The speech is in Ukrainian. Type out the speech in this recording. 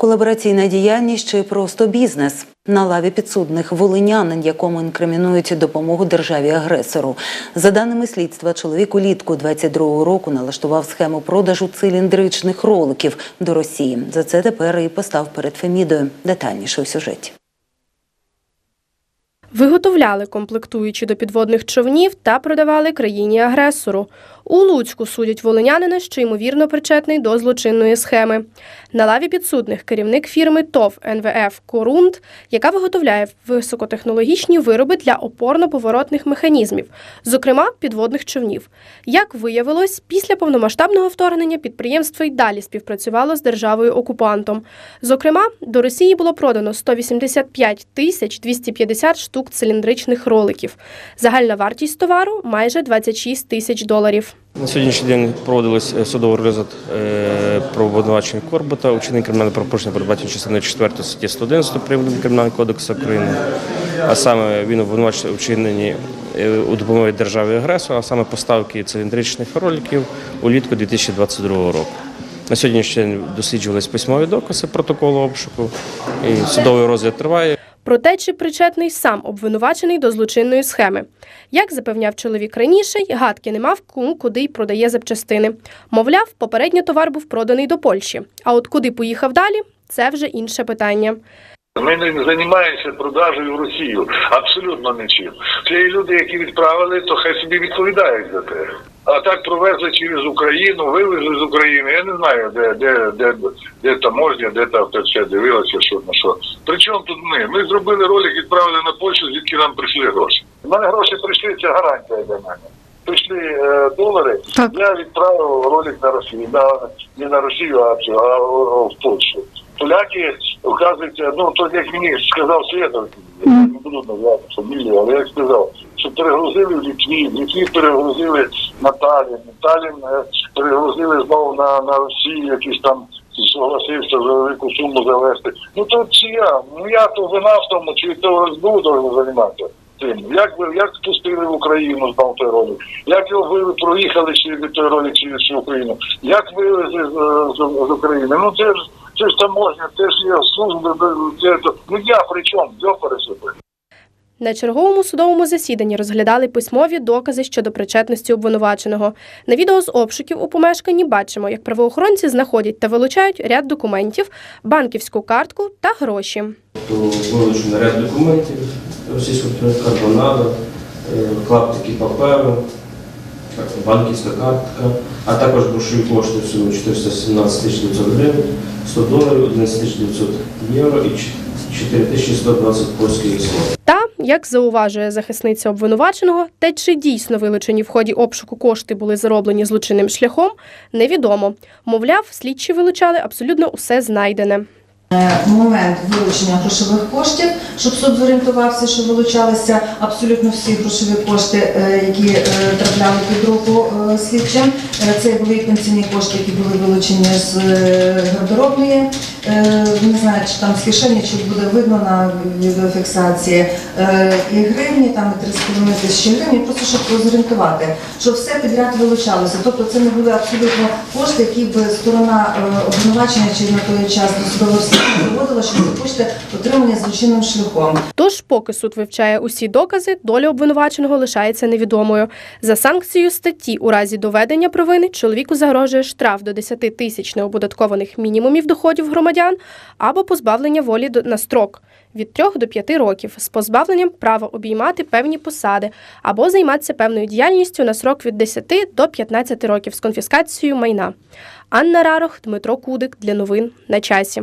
Колабораційна діяльність чи просто бізнес на лаві підсудних волинянин, якому інкримінують допомогу державі агресору. За даними слідства, чоловік улітку 22-го року налаштував схему продажу циліндричних роликів до Росії. За це тепер і постав перед Фемідою. Детальніше у сюжеті. Виготовляли комплектуючі до підводних човнів та продавали країні-агресору. У Луцьку судять волинянина, що ймовірно причетний до злочинної схеми. На лаві підсудних керівник фірми ТОВ НВФ Корунд, яка виготовляє високотехнологічні вироби для опорно-поворотних механізмів, зокрема підводних човнів. Як виявилось, після повномасштабного вторгнення підприємство й далі співпрацювало з державою окупантом. Зокрема, до Росії було продано 185 тисяч 250 штук циліндричних роликів. Загальна вартість товару майже 26 тисяч доларів. На сьогоднішній день проводилось е, судовий розгляд е, про обвинувачення Корбута, учинення кримінального правопорушення передбачено частиною 4 статті 111 Кримінального кримінального кодексу України. А саме він обвинувачує вчиненні е, у допомогі державі агресора, а саме поставки циліндричних роликів улітку 2022 року. На сьогоднішній день досліджувались письмові докази протоколу обшуку, і судовий розгляд триває. Про те, чи причетний сам обвинувачений до злочинної схеми. Як запевняв чоловік раніше, гадки не мав кому куди й продає запчастини. Мовляв, попередньо товар був проданий до Польщі. А от куди поїхав далі, це вже інше питання. Ми не займаємося продажею в Росію. Абсолютно нічим. Ті люди, які відправили, то хай собі відповідають за те. А так провезли через Україну, вивезли з України. Я не знаю, де де, де, де таможня, де там все дивилося, що на що. Причому тут ми? Ми зробили ролик, відправили на Польщу, звідки нам прийшли гроші. У мене гроші прийшли, це гарантія для мене. Прийшли е, долари, Так. я відправив ролик на Росію, на, не на Росію, а, а о, в Польщу. Поляки, оказується, ну то як мені сказав Святов, я не буду назвати фамілію, але як сказав, перегрузили в Літві, Літві перегрузили на Талін, Талін е, перегрузили знову на, на Росію, якийсь там согласився за велику суму завести. Ну то чи я? Ну я то вина в тому, чи то СБУ должен займатися цим. Як ви як спустили в Україну знов той ролик? Як його ви проїхали через той ролик через всю Україну? Як вивезли з, з, з України? Ну це ж це ж таможня, це ж є служби, це, ну я при чому? Йо пересипи. На черговому судовому засіданні розглядали письмові докази щодо причетності обвинуваченого. На відео з обшуків у помешканні бачимо, як правоохоронці знаходять та вилучають ряд документів, банківську картку та гроші. то вилучено ряд документів російського Донада, е, клаптики паперу, банківська картка, а також грошові кошти в сумі 417 тисяч 900 гривень, 100 доларів, 11 тисяч 900 євро і 4120 польських злотих. Як зауважує захисниця обвинуваченого, те, чи дійсно вилучені в ході обшуку кошти були зароблені злочинним шляхом, невідомо. Мовляв, слідчі вилучали абсолютно усе знайдене. момент вилучення грошових коштів, щоб суд зорієнтувався, що вилучалися абсолютно всі грошові кошти, е, які е, трапляли під руку е, слідчим. Е, Це були пенсійні кошти, які були вилучені з е, гардеробної. Е, Не знаю, чи там з кишені, чи буде видно на відеофіксації. Е, І гривні, там і 3,5 тисячі гривень, просто щоб зорієнтувати, що все підряд вилучалося. Тобто це не були абсолютно кошти, які б сторона е, обвинувачення чи на той час досудового доводила, що ці кошти отримані злочинним шляхом. Тож, поки суд вивчає усі докази, доля обвинуваченого лишається невідомою. За санкцією статті, у разі доведення провини чоловіку загрожує штраф до 10 тисяч неоподаткованих мінімумів доходів громадян або позбавлення волі на строк від 3 до 5 років з позбавленням права обіймати певні посади або займатися певною діяльністю на срок від 10 до 15 років з конфіскацією майна. Анна Рарох, Дмитро Кудик для новин на часі.